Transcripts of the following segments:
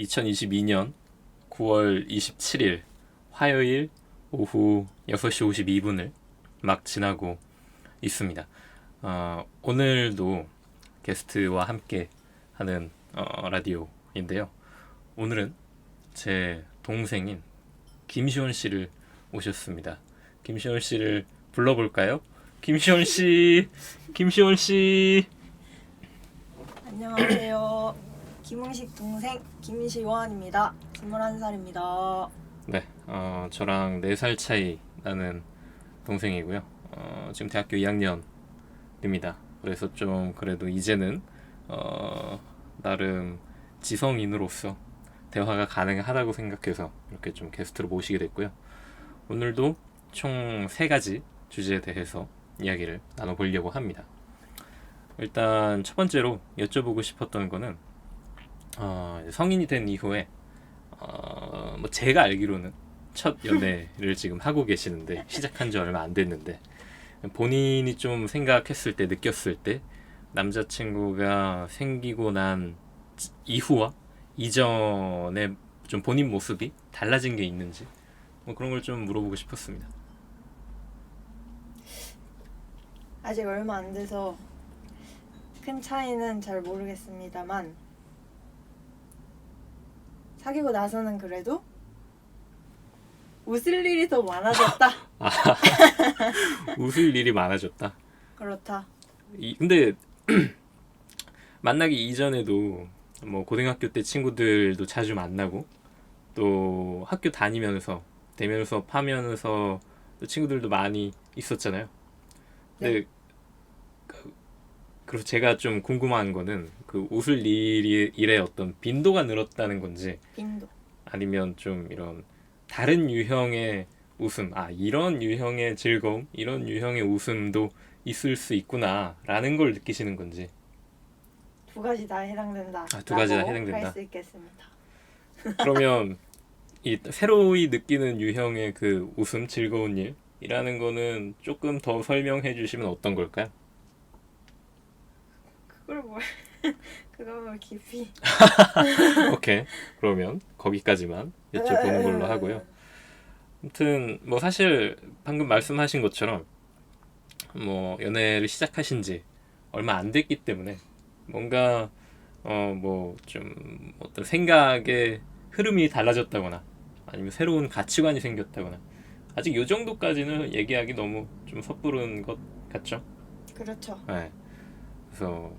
2022년 9월 27일 화요일 오후 6시 52분을 막 지나고 있습니다. 어, 오늘도 게스트와 함께 하는 어, 라디오인데요. 오늘은 제 동생인 김시원 씨를 오셨습니다. 김시원 씨를 불러볼까요? 김시원 씨, 김시원 씨. 안녕하세요. 김웅식 동생 김시원입니다. 21살입니다. 네, 어, 저랑 4살 차이 나는 동생이고요. 어, 지금 대학교 2학년입니다. 그래서 좀 그래도 이제는 어, 나름 지성인으로서 대화가 가능하다고 생각해서 이렇게 좀 게스트로 모시게 됐고요. 오늘도 총 세 가지 주제에 대해서 이야기를 나눠보려고 합니다. 일단 첫 번째로 여쭤보고 싶었던 거는 어, 성인이 된 이후에 어, 뭐 제가 알기로는 첫 연애를 지금 하고 계시는데 시작한 지 얼마 안 됐는데 본인이 좀 생각했을 때 느꼈을 때 남자친구가 생기고 난 이후와 이전에 좀 본인 모습이 달라진 게 있는지 뭐 그런 걸 좀 물어보고 싶었습니다. 아직 얼마 안 돼서 큰 차이는 잘 모르겠습니다만 사귀고 나서는 그래도 웃을 일이 더 많아졌다. 웃을 일이 많아졌다. 그렇다. 이, 근데 만나기 이전에도 뭐 고등학교 때 친구들도 자주 만나고 또 학교 다니면서 대면 수업 하면서 또 친구들도 많이 있었잖아요. 근데 그, 그래서 제가 좀 궁금한 거는 그 웃을 일이 일의 어떤 빈도가 늘었다는 건지 빈도. 아니면 좀 이런 다른 유형의 웃음, 아 이런 유형의 즐거움, 이런 유형의 웃음도 있을 수 있구나라는 걸 느끼시는 건지. 두 가지 다 해당된다. 아, 두 가지 다 해당된다. 할수 있겠습니다. 그러면 이 새로이 느끼는 유형의 그 웃음, 즐거운 일이라는 거는 조금 더 설명해 주시면 어떤 걸까요? 그걸 뭘 깊이 오케이. 그러면 거기까지만 여쭤보는 걸로 하고요. 아무튼 뭐 사실 방금 말씀하신 것처럼 뭐 연애를 시작하신 지 얼마 안 됐기 때문에 뭔가 어 뭐 좀 어떤 생각의 흐름이 달라졌다거나 아니면 새로운 가치관이 생겼다거나 아직 요 정도까지는 얘기하기 너무 좀 섣부른 것 같죠? 그렇죠. 네. 그래서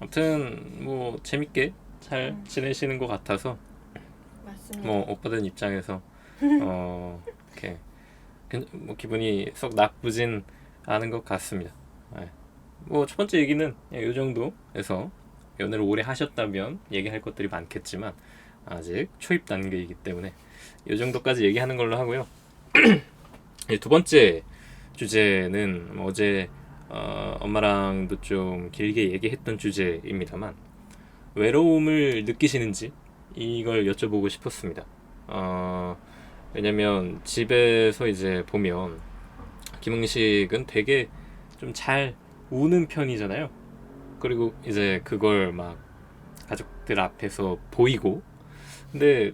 아무튼 뭐 재밌게 잘 음. 지내시는 것 같아서 맞습니다. 뭐 오빠들 입장에서 어 이렇게 그- 뭐 기분이 썩 나쁘진 않은 것 같습니다. 네. 뭐첫 번째 얘기는 이 정도에서 연애를 오래 하셨다면 얘기할 것들이 많겠지만 아직 초입 단계이기 때문에 이 정도까지 얘기하는 걸로 하고요. 이제 두 번째 주제는 뭐 어제 어, 엄마랑도 좀 길게 얘기했던 주제입니다만 외로움을 느끼시는지 이걸 여쭤보고 싶었습니다. 어, 왜냐면 집에서 이제 보면 김흥식은 되게 좀 잘 우는 편이잖아요. 그리고 이제 그걸 막 가족들 앞에서 보이고 근데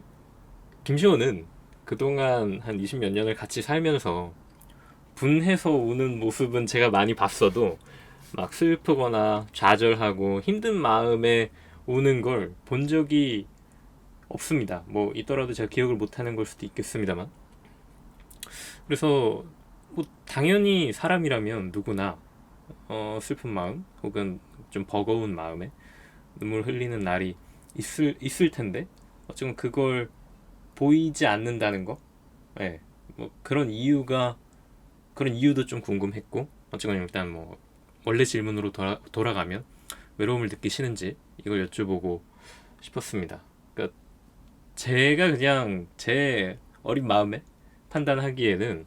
김시호는 그동안 한 20 몇 년을 같이 살면서 분해서 우는 모습은 제가 많이 봤어도 막 슬프거나 좌절하고 힘든 마음에 우는 걸 본 적이 없습니다. 뭐 있더라도 제가 기억을 못하는 걸 수도 있겠습니다만. 그래서 뭐 당연히 사람이라면 누구나 어, 슬픈 마음 혹은 좀 버거운 마음에 눈물 흘리는 날이 있을 있을 텐데 어쩌면 그걸 보이지 않는다는 거, 예, 뭐 그런 이유가 그런 이유도 좀 궁금했고 어쨌건 일단 뭐 원래 질문으로 돌아, 돌아가면 외로움을 느끼시는지 이걸 여쭤보고 싶었습니다. 그러니까 제가 그냥 제 어린 마음에 판단하기에는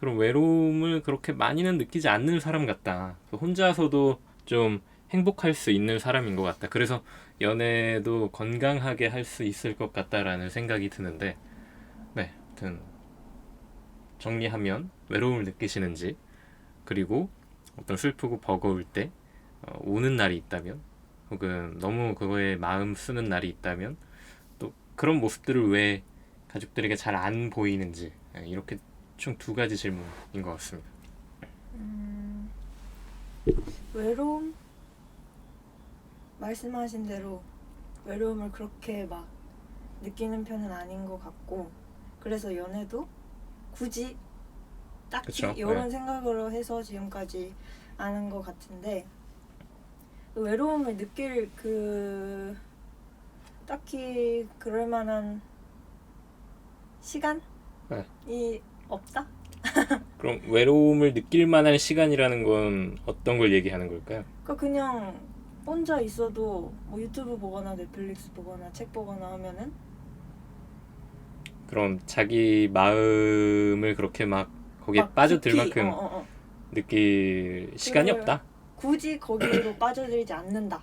그런 외로움을 그렇게 많이는 느끼지 않는 사람 같다. 혼자서도 좀 행복할 수 있는 사람인 것 같다. 그래서 연애도 건강하게 할 수 있을 것 같다라는 생각이 드는데, 네, 하여튼 정리하면 외로움을 느끼시는지, 그리고 어떤 슬프고 버거울 때 어, 우는 날이 있다면, 혹은 너무 그거에 마음 쓰는 날이 있다면, 또 그런 모습들을 왜 가족들에게 잘 안 보이는지 예, 이렇게 총 두 가지 질문인 것 같습니다. 음, 외로움 말씀하신 대로 외로움을 그렇게 막 느끼는 편은 아닌 것 같고 그래서 연애도 굳이 딱히 그쵸, 이런 네. 생각으로 해서 지금까지 아는 것 같은데 그 외로움을 느낄 그 딱히 그럴 만한 시간이 네. 없다? 그럼 외로움을 느낄 만한 시간이라는 건 어떤 걸 얘기하는 걸까요? 그러니까 그냥 혼자 있어도 뭐 유튜브 보거나 넷플릭스 보거나 책 보거나 하면은 그럼 자기 마음을 그렇게 막 거기에 막 빠져들 깊이, 만큼 어, 어, 어. 느낄 시간이 그걸- 없다. 굳이 거기로 빠져들지 않는다.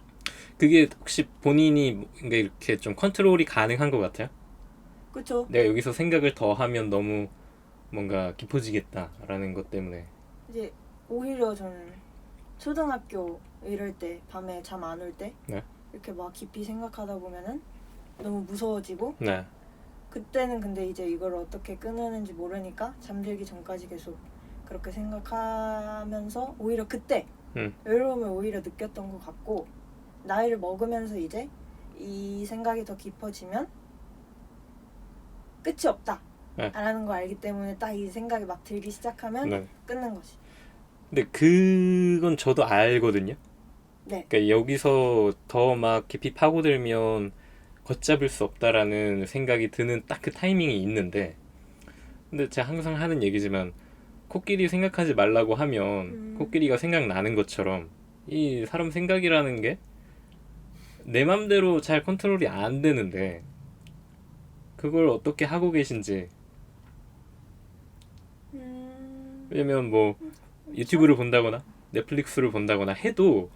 그게 혹시 본인이 뭔가 이렇게 좀 컨트롤이 가능한 것 같아요? 그쵸? 내가 여기서 생각을 더 하면 너무 뭔가 깊어지겠다라는 것 때문에 이제 오히려 저는 초등학교 이럴 때 밤에 잠 안 올 때 네. 이렇게 막 깊이 생각하다 보면은 너무 무서워지고 네. 그때는 근데 이제 이걸 어떻게 끊는지 모르니까 잠들기 전까지 계속 그렇게 생각하면서 오히려 그때 음. 외로움을 오히려 느꼈던 것 같고 나이를 먹으면서 이제 이 생각이 더 깊어지면 끝이 없다. 네. 라는 걸 알기 때문에 딱 이 생각이 막 들기 시작하면 네. 끊는 거지. 근데 그건 저도 알거든요. 네. 그러니까 여기서 더 막 깊이 파고들면 걷잡을 수 없다라는 생각이 드는 딱 그 타이밍이 있는데 근데 제가 항상 하는 얘기지만 코끼리 생각하지 말라고 하면 음. 코끼리가 생각나는 것처럼 이 사람 생각이라는 게 내 맘대로 잘 컨트롤이 안 되는데 그걸 어떻게 하고 계신지 음, 왜냐면 뭐 유튜브를 본다거나 넷플릭스를 본다거나 해도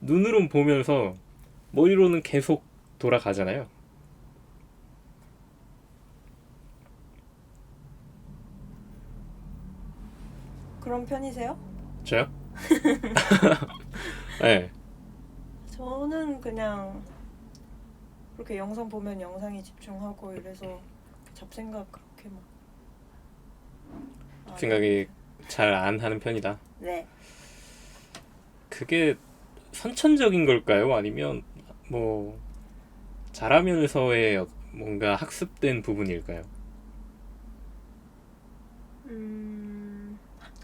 눈으로 보면서 머리로는 계속 돌아가잖아요. 그런 편이세요? 저요? 네. 저는 그냥 그렇게 영상 보면 영상에 집중하고 이래서 잡생각 그렇게 막 안 생각이 잘 안 하는 편이다. 네. 그게 선천적인 걸까요? 아니면 뭐 자라면서의 뭔가 학습된 부분일까요? 음,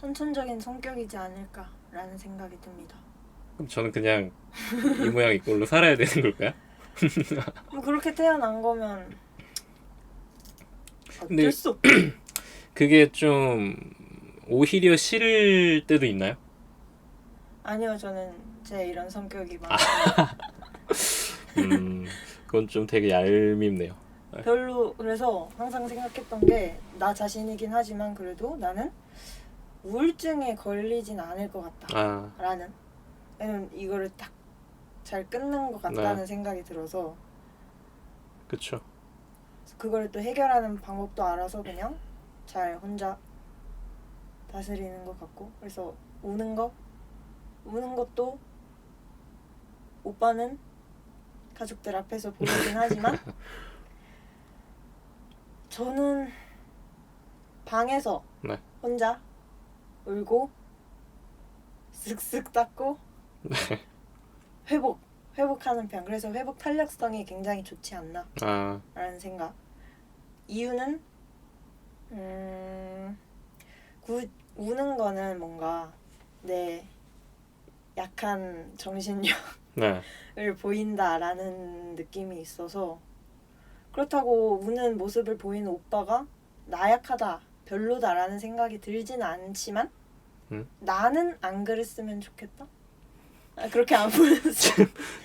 선천적인 성격이지 않을까라는 생각이 듭니다. 그럼 저는 그냥 이 모양 이 꼴로 살아야 되는 걸까요? 뭐 그렇게 태어난 거면 근데- 어쩔 수 없. 그게 좀 오히려 싫을 때도 있나요? 아니요, 저는 제 이런 성격이 막 음, 그건 좀 되게 얄밉네요. 별로 그래서 항상 생각했던 게 나 자신이긴 하지만 그래도 나는 우울증에 걸리진 않을 것 같다. 아, 라는 왜냐면 이거를 딱 잘 끊는 것 같다는 생각이 들어서 그쵸. 그걸 또 해결하는 방법도 알아서 그냥 잘 혼자 다스리는 것 같고 그래서 우는 거 우는 것도 오빠는 가족들 앞에서 보이긴 하지만 저는 방에서 네. 혼자 울고 쓱쓱 닦고 회복 회복하는 편 그래서 회복 탄력성이 굉장히 좋지 않나 아, 라는 생각. 이유는 음, 구, 우는 거는 뭔가 내 약한 정신력을 네. 보인다라는 느낌이 있어서 그렇다고 우는 모습을 보이는 오빠가 나약하다 별로다라는 생각이 들지는 않지만 음? 나는 안 그랬으면 좋겠다. 아, 그렇게 안 보였어.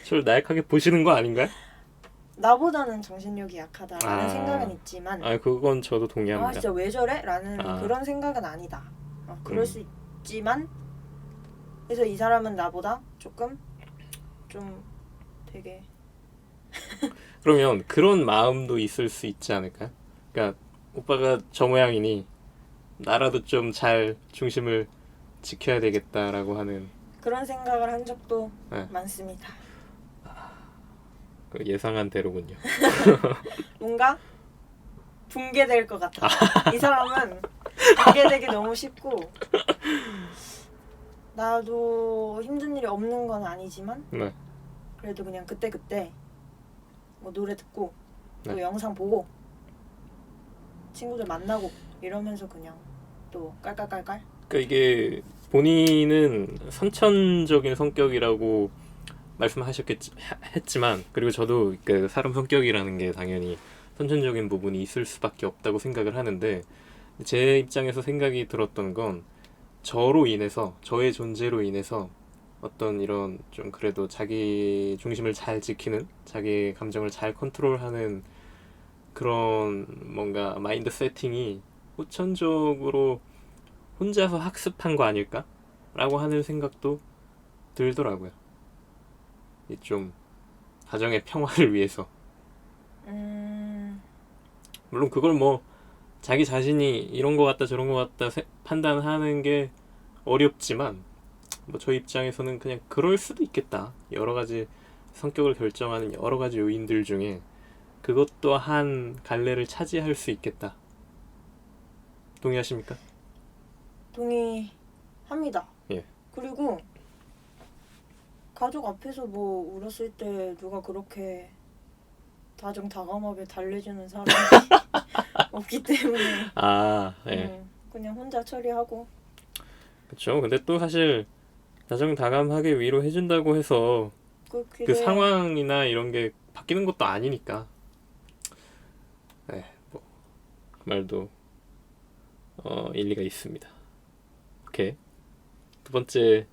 저를 나약하게 보시는 거 아닌가요? 나보다는 정신력이 약하다라는 아. 생각은 있지만 아, 그건 저도 아 동의합니다. 진짜 왜 저래? 라는 아. 그런 생각은 아니다. 어, 그럴 음. 수 있지만 그래서 이 사람은 나보다 조금 좀 되게 그러면 그런 마음도 있을 수 있지 않을까요? 그러니까 오빠가 저 모양이니 나라도 좀 잘 중심을 지켜야 되겠다라고 하는 그런 생각을 한 적도 네. 많습니다. 그 예상한 대로군요. 뭔가 붕괴될 것 같아. 이 사람은 붕괴되기 너무 쉽고 나도 힘든 일이 없는 건 아니지만 네. 그래도 그냥 그때 그때 뭐 노래 듣고 또 네. 영상 보고 친구들 만나고 이러면서 그냥 또 깔깔깔깔 그러니까 이게 본인은 선천적인 성격이라고 말씀하셨겠지만 그리고 저도 그 사람 성격이라는 게 당연히 선천적인 부분이 있을 수밖에 없다고 생각을 하는데 제 입장에서 생각이 들었던 건 저로 인해서 저의 존재로 인해서 어떤 이런 좀 그래도 자기 중심을 잘 지키는 자기 감정을 잘 컨트롤하는 그런 뭔가 마인드 세팅이 후천적으로 혼자서 학습한 거 아닐까? 라고 하는 생각도 들더라고요. 이좀 가정의 평화를 위해서. 음 물론 그걸 뭐 자기 자신이 이런 거 같다 저런 거 같다 세- 판단하는 게 어렵지만 뭐 저 입장에서는 그냥 그럴 수도 있겠다. 여러 가지 성격을 결정하는 여러 가지 요인들 중에 그것도 한 갈래를 차지할 수 있겠다. 동의하십니까? 동의합니다. 예. 그리고 가족 앞에서 뭐 울었을 때 누가 그렇게 다정 다감하게 달래주는 사람이 없기 때문에 아, 예. 음, 그냥 혼자 처리하고 그렇죠. 근데 또 사실 다정다감하게 위로해 준다고 해서 그, 그 상황이나 이런 게 바뀌는 것도 아니니까. 네, 뭐, 그 말도 어, 일리가 있습니다. 오케이. 두 번째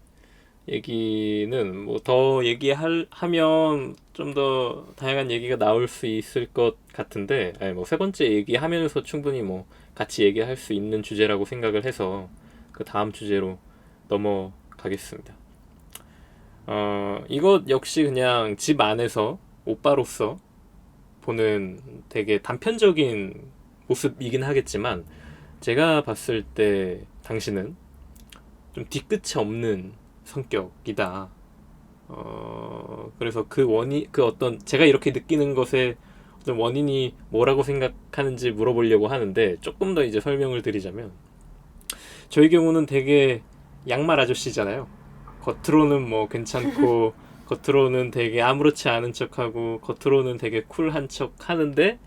얘기는 뭐 더 얘기할 하면 좀 더 다양한 얘기가 나올 수 있을 것 같은데, 아니 뭐세 번째 얘기하면서 충분히 뭐 같이 얘기할 수 있는 주제라고 생각을 해서 그 다음 주제로 넘어가겠습니다. 어, 이것 역시 그냥 집 안에서 오빠로서 보는 되게 단편적인 모습이긴 하겠지만 제가 봤을 때 당신은 좀 뒤끝이 없는 성격이다. 어, 그래서 그 원인, 그 어떤 제가 이렇게 느끼는 것에 어떤 원인이 뭐라고 생각하는지 물어보려고 하는데 조금 더 이제 설명을 드리자면 저희 경우는 되게 양말 아저씨잖아요. 겉으로는 뭐 괜찮고 겉으로는 되게 아무렇지 않은 척하고 겉으로는 되게 쿨한 척 하는데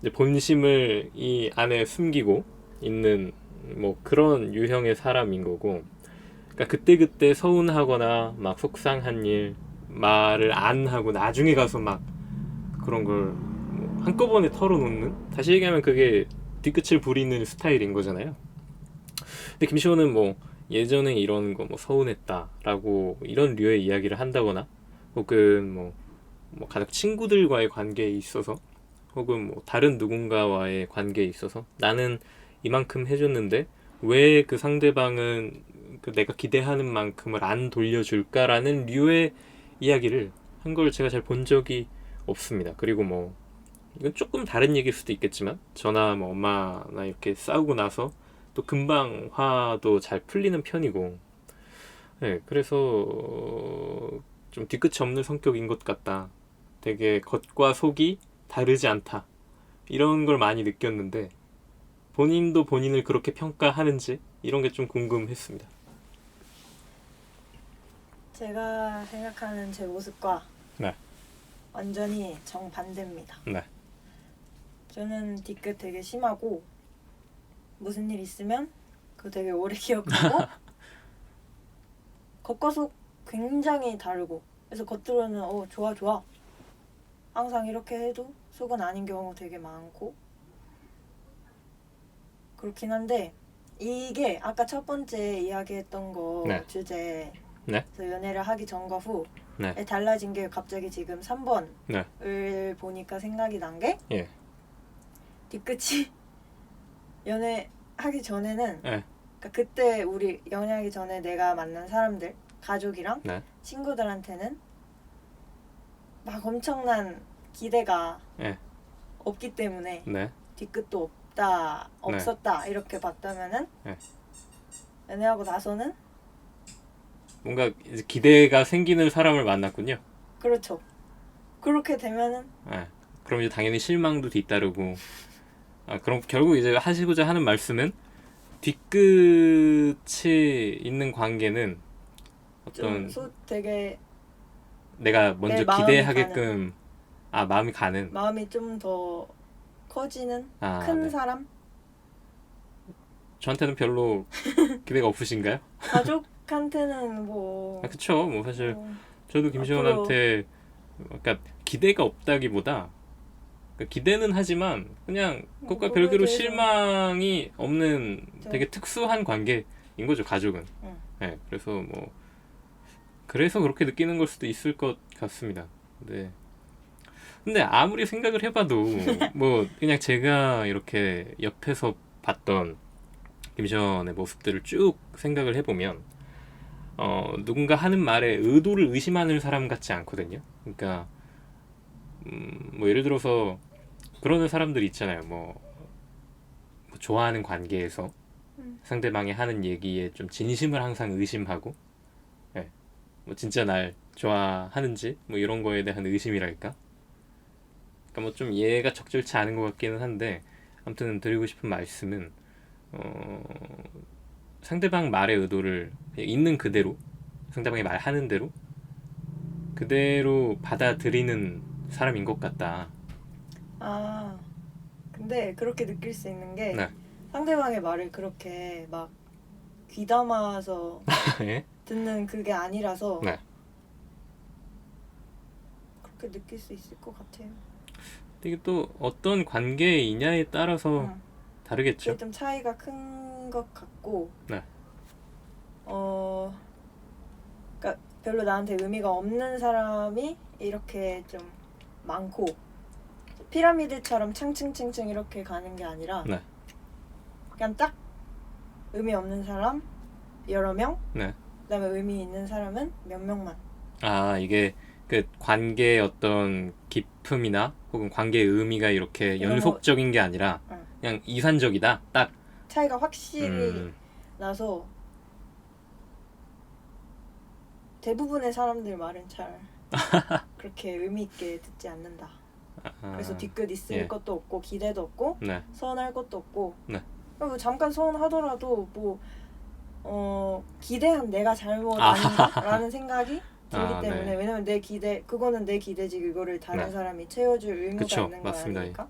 이제 본심을 이 안에 숨기고 있는 뭐 그런 유형의 사람인 거고 그러니까 그때그때 서운하거나 막 속상한 일 말을 안 하고 나중에 가서 막 그런 걸 뭐 한꺼번에 털어놓는 다시 얘기하면 그게 뒤끝을 부리는 스타일인 거잖아요. 근데 김시호는 뭐 예전에 이런 거 뭐 서운했다라고 이런 류의 이야기를 한다거나 혹은 뭐, 뭐 가족 친구들과의 관계에 있어서 혹은 뭐 다른 누군가와의 관계에 있어서 나는 이만큼 해줬는데 왜 그 상대방은 그 내가 기대하는 만큼을 안 돌려줄까라는 류의 이야기를 한 걸 제가 잘 본 적이 없습니다. 그리고 뭐 이건 조금 다른 얘기일 수도 있겠지만 저나 뭐 엄마나 이렇게 싸우고 나서 또 금방 화도 잘 풀리는 편이고. 네 그래서 어, 좀 뒤끝이 없는 성격인 것 같다. 되게 겉과 속이 다르지 않다. 이런 걸 많이 느꼈는데 본인도 본인을 그렇게 평가하는지 이런 게 좀 궁금했습니다 제가 생각하는 제 모습과 네. 완전히 정반대입니다. 네. 저는 뒤끝 되게 심하고 무슨 일 있으면 그거 되게 오래 기억하고 겉과 속 굉장히 다르고 그래서 겉으로는 어 좋아 좋아 항상 이렇게 해도 속은 아닌 경우 되게 많고 그렇긴 한데 이게 아까 첫 번째 이야기했던 거 네. 주제 네. 그래서 연애를 하기 전과 후에 네. 달라진 게 갑자기 지금 3번을 네. 보니까 생각이 난 게 예. 뒤끝이 연애 하기 전에는 네. 그러니까 그때 우리 연애하기 전에 내가 만난 사람들 가족이랑 네. 친구들한테는 막 엄청난 기대가 네. 없기 때문에 네. 뒤끝도 없 다 없었다 이렇게 봤다면은 네. 연애하고 나서는? 뭔가 이제 기대가 생기는 사람을 만났군요. 그렇죠. 그렇게 되면은? 아, 그럼 이제 당연히 실망도 뒤따르고. 아, 그럼 결국 이제 하시고자 하는 말씀은 뒤끝이 있는 관계는 좀 어떤 소, 되게 내가 먼저 마음이 기대하게끔 아 마음이 가는. 마음이 좀 더 커지는 아, 큰 네. 사람 저한테는 별로 기대가 없으신가요? 가족한테는 뭐 아, 그쵸 뭐 사실 뭐, 저도 김시원한테 그러니까 기대가 없다기보다 그러니까 기대는 하지만 그냥 그것과 그거에 별개로 대해서- 실망이 없는 네. 되게 특수한 관계인 거죠 가족은. 응. 네, 그래서 뭐 그래서 그렇게 느끼는 걸 수도 있을 것 같습니다. 네. 근데 아무리 생각을 해봐도 뭐 그냥 제가 이렇게 옆에서 봤던 김시원의 모습들을 쭉 생각을 해보면 어 누군가 하는 말에 의도를 의심하는 사람 같지 않거든요. 그러니까 음, 뭐 예를 들어서 그러는 사람들이 있잖아요. 뭐, 뭐 좋아하는 관계에서 음. 상대방이 하는 얘기에 좀 진심을 항상 의심하고, 예, 뭐 진짜 날 좋아하는지 뭐 이런 거에 대한 의심이랄까. 그러니까 뭐 좀 이해가 적절치 않은 것 같기는 한데 아무튼 드리고 싶은 말씀은 어, 상대방 말의 의도를 있는 그대로 상대방이 말하는 대로 그대로 받아들이는 사람인 것 같다. 아 근데 그렇게 느낄 수 있는 게 네. 상대방의 말을 그렇게 막 귀담아서 예? 듣는 그게 아니라서 네. 그렇게 느낄 수 있을 것 같아요. 이게 또 어떤 관계이냐에 따라서 응. 다르겠죠. 그게 좀 차이가 큰 것 같고 네. 어 그러니까 별로 나한테 의미가 없는 사람이 이렇게 좀 많고 피라미드처럼 층층층층 이렇게 가는 게 아니라 네. 그냥 딱 의미 없는 사람 여러 명 네. 그다음에 의미 있는 사람은 몇 명만 아 이게 그 관계의 어떤 깊음이나 혹은 관계의 의미가 이렇게 이런 거- 연속적인 게 아니라 응. 그냥 이산적이다. 딱. 차이가 확실히 음, 나서 대부분의 사람들 말은 잘 그렇게 의미 있게 듣지 않는다. 아, 그래서 뒤끝 있을 예. 것도 없고 기대도 없고 네. 서운할 것도 없고 네. 뭐 잠깐 서운하더라도 뭐 어, 기대한 내가 잘못 아. 아닌가라는 생각이 들기 아, 때문에 네. 왜냐면 내 기대 그거는 내 기대지 이거를 다른 네. 사람이 채워줄 의무가 그쵸, 있는 거 맞습니다. 아니니까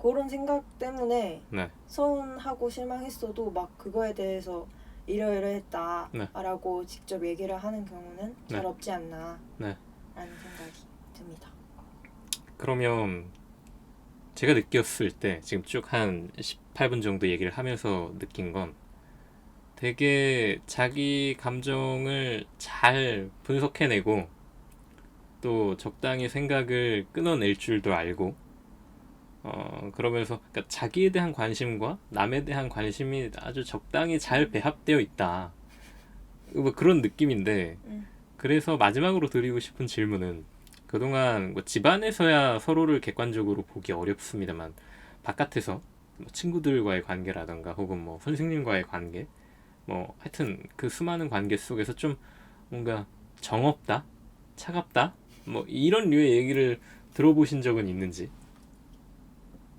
그런 생각 때문에 네. 서운하고 실망했어도 막 그거에 대해서 네. 이러이러했다라고 직접 얘기를 하는 경우는 잘 네. 없지 않나 네. 라는 생각이 듭니다. 그러면 제가 느꼈을 때 지금 쭉 한 18분 정도 얘기를 하면서 느낀 건 되게 자기 감정을 잘 분석해내고 또 적당히 생각을 끊어낼 줄도 알고 어 그러면서 그러니까 자기에 대한 관심과 남에 대한 관심이 아주 적당히 잘 배합되어 있다 뭐 그런 느낌인데 음. 그래서 마지막으로 드리고 싶은 질문은 그동안 뭐 집안에서야 서로를 객관적으로 보기 어렵습니다만 바깥에서 뭐 친구들과의 관계라던가 혹은 뭐 선생님과의 관계 뭐 하여튼 그 수많은 관계 속에서 좀 뭔가 정없다 차갑다 뭐 이런 류의 얘기를 들어보신 적은 있는지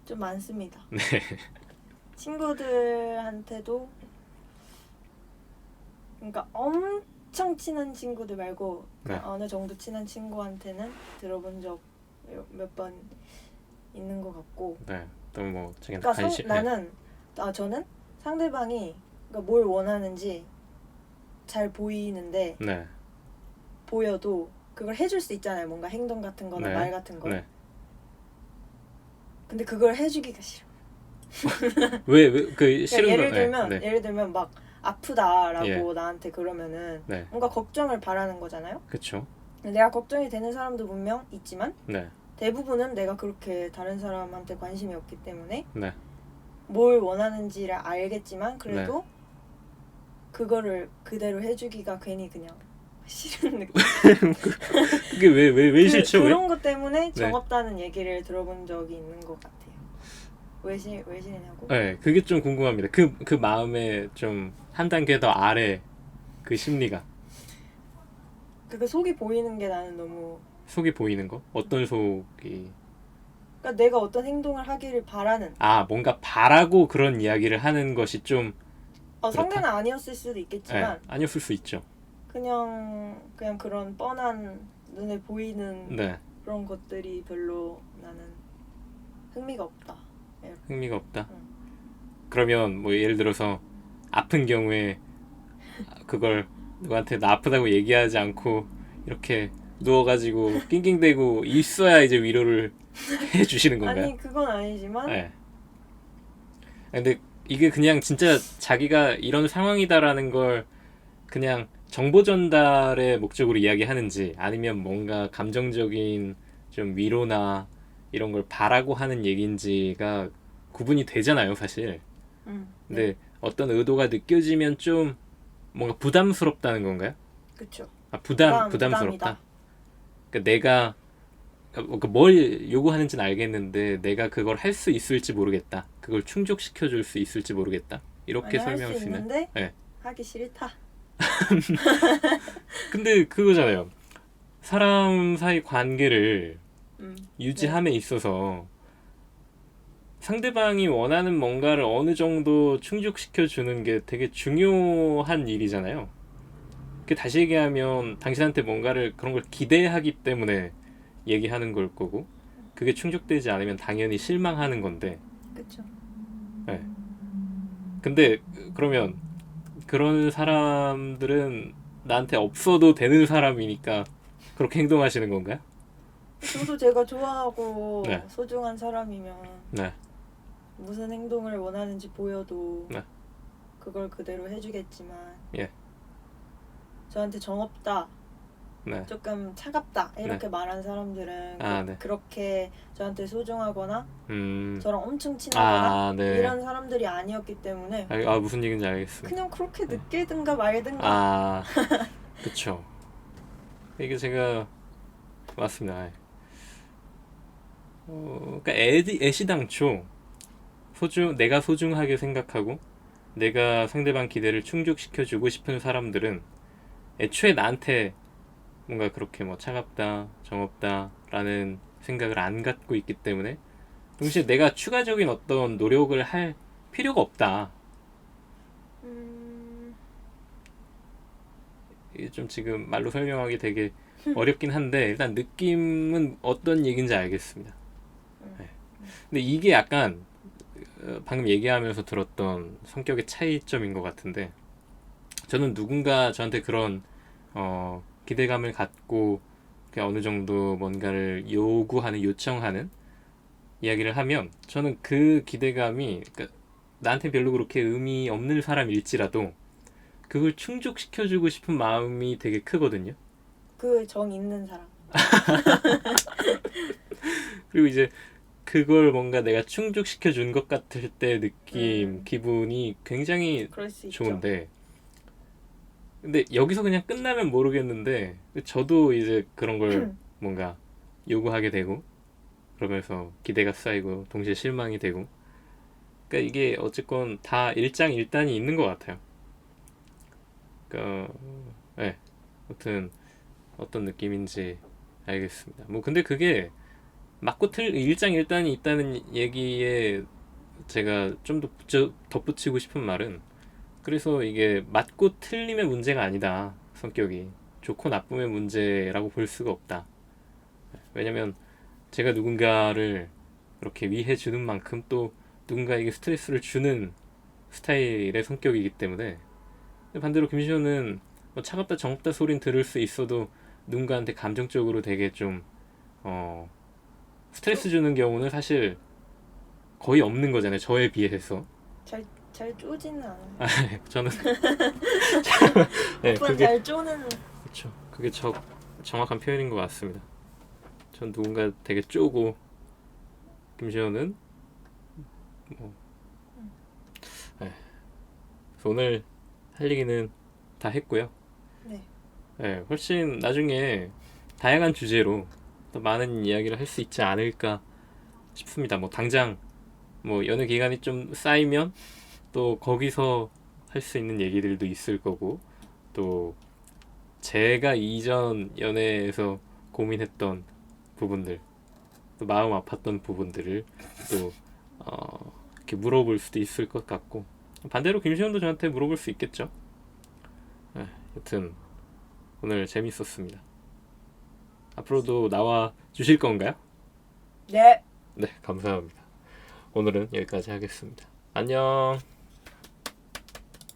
좀 많습니다. 네 친구들한테도 그러니까 엄청 친한 친구들 말고 네. 어느 정도 친한 친구한테는 들어본 적 몇 번 있는 것 같고 네. 또뭐 자기한테 그러니까 상, 관심 네. 나는 아 저는 상대방이 그러니까 뭘 원하는지 잘 보이는데 네. 보여도 그걸 해줄 수 있잖아요 뭔가 행동 같은 거나 네. 말 같은 거 네. 근데 그걸 해주기가 싫어 왜 왜그 그러니까 싫은 예를 거- 네, 들면 네. 예를 들면 막 아프다라고 예. 나한테 그러면은 네. 뭔가 걱정을 바라는 거잖아요 그쵸 내가 걱정이 되는 사람도 분명 있지만 네. 대부분은 내가 그렇게 다른 사람한테 관심이 없기 때문에 네. 뭘 원하는지를 알겠지만 그래도 네. 그거를 그대로 해주기가 괜히 그냥 싫은 느낌. 그게 왜 왜왜 그, 싫죠 왜? 그런 것 때문에 네. 정없다는 얘기를 들어본 적이 있는 것 같아요. 왜, 시, 왜 싫냐고? 네, 그게 좀 궁금합니다. 그, 그 마음에 좀한 단계 더 아래 그 심리가. 그게 속이 보이는 게 나는 너무 속이 보이는 거? 어떤 속이? 그러니까 내가 어떤 행동을 하기를 바라는 아, 뭔가 바라고 그런 이야기를 하는 것이 좀 어, 그렇다. 상대는 아니었을 수도 예, 있겠지만 아니었을 수 있죠. 그냥 그냥 그런 뻔한 눈에 보이는 네, 그런 것들이 별로 나는 흥미가 없다. 흥미가 없다. 응. 그러면 뭐 예를 들어서 아픈 경우에 그걸 누구한테 나 아프다고 얘기하지 않고 이렇게 누워가지고 낑낑대고 있어야 이제 위로를 해주시는 건가요? 아니 그건 아니지만 네. 근데 이게 그냥 진짜 자기가 이런 상황이다라는 걸 그냥 정보 전달의 목적으로 이야기하는지 아니면 뭔가 감정적인 좀 위로나 이런 걸 바라고 하는 얘기인지가 구분이 되잖아요, 사실. 음, 근데 어떤 의도가 느껴지면 좀 뭔가 부담스럽다는 건가요? 그렇죠. 아, 부담, 부담, 부담스럽다. 부담이다. 그러니까 내가 뭘 요구하는지는 알겠는데 내가 그걸 할 수 있을지 모르겠다. 그걸 충족시켜 줄 수 있을지 모르겠다. 이렇게 아니, 설명할 할수 수 있나요? 있는 데 네. 하기 싫다. 근데 그거잖아요. 사람 사이 관계를 음, 유지함에 있어서 상대방이 원하는 뭔가를 어느 정도 충족시켜 주는 게 되게 중요한 일이잖아요. 그 다시 얘기하면 당신한테 뭔가를 그런 걸 기대하기 때문에 얘기하는 걸 거고 그게 충족되지 않으면 당연히 실망하는 건데 그렇죠. 근데 그러면 그런 사람들은 나한테 없어도 되는 사람이니까 그렇게 행동하시는 건가요? 저도 제가 좋아하고 네. 소중한 사람이면 네. 무슨 행동을 원하는지 보여도 네. 그걸 그대로 해주겠지만 예. 저한테 정없다, 네. 조금 차갑다 이렇게 말한 사람들은 아, 그, 네. 그렇게 저한테 소중하거나 음. 저랑 엄청 친하거나 아, 네. 이런 사람들이 아니었기 때문에 알- 아, 무슨 얘기인지 알겠습니다. 그냥 그렇게 느끼든가 말든가 아, 그쵸. 이게 제가 맞습니다. 예. 어, 그러니까 애디, 애시당초 소중 내가 소중하게 생각하고 내가 상대방 기대를 충족시켜 주고 싶은 사람들은 애초에 나한테 뭔가 그렇게 뭐 차갑다, 정없다 라는 생각을 안 갖고 있기 때문에 동시에 내가 추가적인 어떤 노력을 할 필요가 없다. 음, 이게 좀 지금 말로 설명하기 되게 어렵긴 한데 일단 느낌은 어떤 얘기인지 알겠습니다. 네. 근데 이게 약간 어, 방금 얘기하면서 들었던 성격의 차이점인 것 같은데 저는 누군가 저한테 그런 어, 기대감을 갖고 어느 정도 뭔가를 요구하는 요청하는 이야기를 하면 저는 그 기대감이 그러니까 나한테 별로 그렇게 의미 없는 사람일지라도 그걸 충족시켜주고 싶은 마음이 되게 크거든요. 그 정 있는 사람 그리고 이제 그걸 뭔가 내가 충족시켜 준 것 같을 때 느낌, 음. 기분이 굉장히. 좋은데 근데 여기서 그냥 끝나면 모르겠는데 저도 이제 그런 걸 뭔가 요구하게 되고 그러면서 기대가 쌓이고 동시에 실망이 되고 그러니까 이게 어쨌건 다 일장일단이 있는 것 같아요. 그러니까 네, 아무튼 어떤 느낌인지 알겠습니다. 뭐 근데 그게 맞고 틀 일장일단이 있다는 얘기에 제가 좀 더 덧붙이고 싶은 말은 그래서 이게 맞고 틀림의 문제가 아니다 성격이. 좋고 나쁨의 문제라고 볼 수가 없다. 왜냐면 제가 누군가를 그렇게 위해 주는 만큼 또 누군가에게 스트레스를 주는 스타일의 성격이기 때문에. 반대로 김시호는 뭐 차갑다 정없다 소린 들을 수 있어도 누군가한테 감정적으로 되게 좀 어, 스트레스 주는 경우는 사실 거의 없는 거잖아요 저에 비해서 잘, 잘 쪼지는 않아요. 아, 저는 네, 오빠 그게 잘 쪼는 그렇죠. 그게 저, 정확한 표현인 것 같습니다. 전 누군가 되게 쪼고 김시현은 뭐 네. 그래서 오늘 할 얘기는 다 했고요. 네. 네, 훨씬 나중에 다양한 주제로 더 많은 이야기를 할 수 있지 않을까 싶습니다. 뭐 당장 뭐 연애 기간이 좀 쌓이면 또 거기서 할 수 있는 얘기들도 있을 거고 또 제가 이전 연애에서 고민했던 부분들, 또 마음 아팠던 부분들을 또 어, 이렇게 물어볼 수도 있을 것 같고 반대로 김시현도 저한테 물어볼 수 있겠죠. 네, 여튼 오늘 재밌었습니다. 앞으로도 나와 주실 건가요? 네. 네, 감사합니다. 오늘은 여기까지 하겠습니다. 안녕.